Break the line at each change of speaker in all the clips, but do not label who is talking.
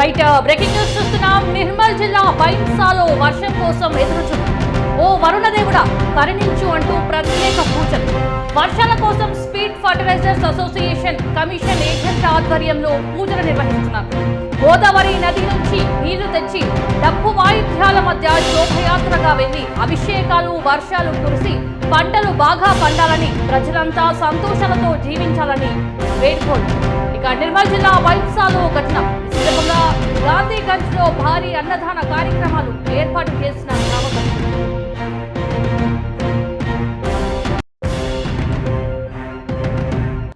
Right uh, breaking news చూస్తున్నాం. నిర్మల్ జిల్లా బైన్సాలో వర్షం కోసం ఎదురుచూ ఓ వరుణదేవుడా కరుణించు అంటూ ప్రత్యేక పూజలు. వర్షాల కోసం speed fertilisers association commission agent ఆధ్వర్యంలో పూజలు నిర్వహిస్తున్నారు. గోదావరి నది నుంచి నీళ్ళు తెచ్చి డప్పు వాయిద్యాల మధ్య శోభయాత్రగా వెళ్ళి అభిషేకాలు వర్షాలు కురిసి పంటలు బాగా పండాలని ప్రజలంతా సంతోషాలతో జీవించాలని ఇక నిర్మల్ జిల్లా వైద్యశాలలో ఘటన. సందర్భంగా గాంధీగంజ్లో భారీ అన్నదాన కార్యక్రమాలు ఏర్పాటు చేసిన గ్రామ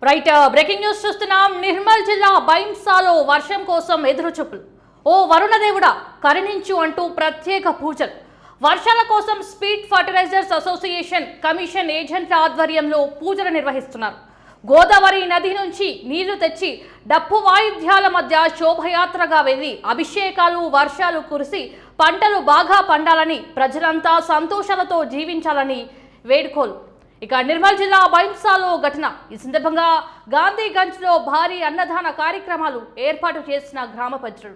రైట్ బ్రేకింగ్ న్యూస్ చూస్తున్నాం. నిర్మల్ జిల్లా బైంసాలో వర్షం కోసం ఎదురు చూపులు ఓ వరుణదేవుడా కరుణించు అంటూ ప్రత్యేక పూజలు. వర్షాల కోసం స్పీడ్ ఫర్టిలైజర్స్ అసోసియేషన్ కమిషన్ ఏజెంట్ల ఆధ్వర్యంలో పూజలు నిర్వహిస్తున్నారు. గోదావరి నది నుంచి నీళ్ళు తెచ్చి డప్పు వాయిద్యాల మధ్య శోభయాత్రగా వెళ్ళి అభిషేకాలు వర్షాలు కురిసి పంటలు బాగా పండాలని ప్రజలంతా సంతోషాలతో జీవించాలని వేడుకోలు. ఇక నిర్మల్ జిల్లా బైంసాలో ఘటన. ఈ సందర్భంగా గాంధీగంజ్లో భారీ అన్నదాన కార్యక్రమాలు ఏర్పాటు చేసిన గ్రామ ప్రజలు